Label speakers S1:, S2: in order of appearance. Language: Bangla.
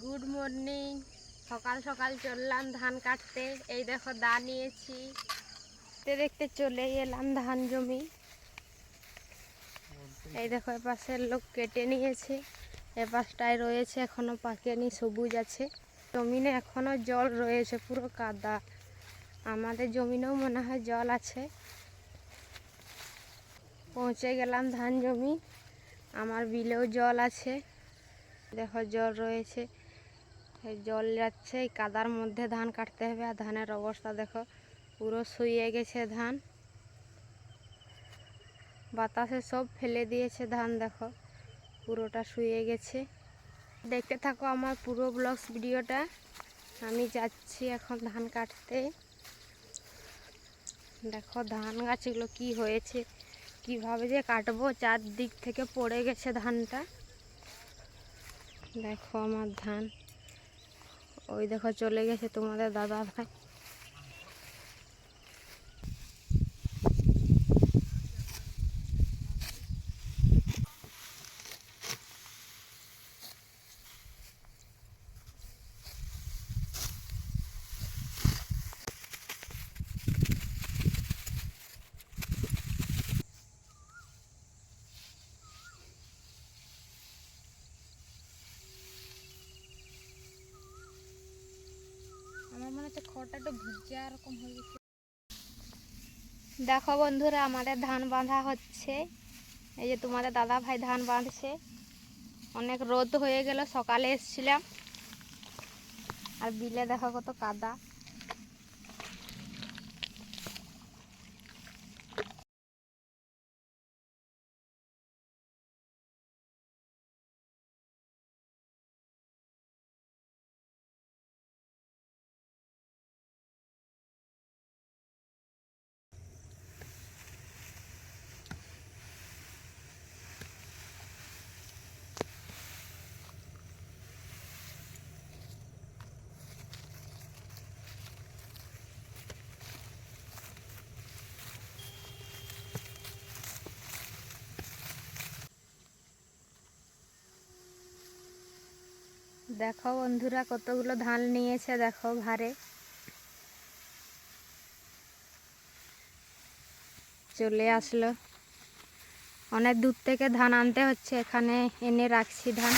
S1: Good morning. সকাল সকাল চললাম ধান কাটতে। এই দেখো, দা নিয়েছি। দেখতে দেখতে চলে এলাম ধান জমি। এই দেখো এ পাশের লোক কেটে নিয়েছে। এ পাশটায় রয়েছে এখনও পাকেনি সবুজ আছে। জমিনে এখনও জল রয়েছে, পুরো কাদা। আমাদের জমিনেও মনে হয় জল আছে। পৌঁছে গেলাম ধান জমি। আমার বিলেও জল আছে। দেখো জল রয়েছে। জল যাচ্ছে, এই কাদার মধ্যে ধান কাটতে হবে আর ধানের অবস্থা দেখো, পুরো শুয়ে গেছে ধান। বাতাসে সব ফেলে দিয়েছে ধান, দেখো, পুরোটা শুয়ে গেছে। দেখতে থাকো আমার পুরো ব্লগস ভিডিওটা। আমি যাচ্ছি এখন ধান কাটতে। দেখো ধান গাছগুলো কি হয়েছে। কীভাবে যে কাটবো, চারদিক থেকে পড়ে গেছে ধানটা। দেখো আমার ধান। ওই দেখো চলে গেছে তোমাদের দাদা ভাই আমার মনে দেখো বন্ধুরা, আমাদের ধান বাঁধা হচ্ছে। এই যে তোমাদের দাদা ভাই ধান বাঁধছে। অনেক রোদ হয়ে গেল, সকালে এসছিলাম। আর বিলে দেখো কত কাদা। দেখো বন্ধুরা কতগুলো ধান নিয়েছে, দেখো ভারে চলে আসলো। অনেক দূর থেকে ধান আনতে হচ্ছে, এখানে এনে রাখছি ধান।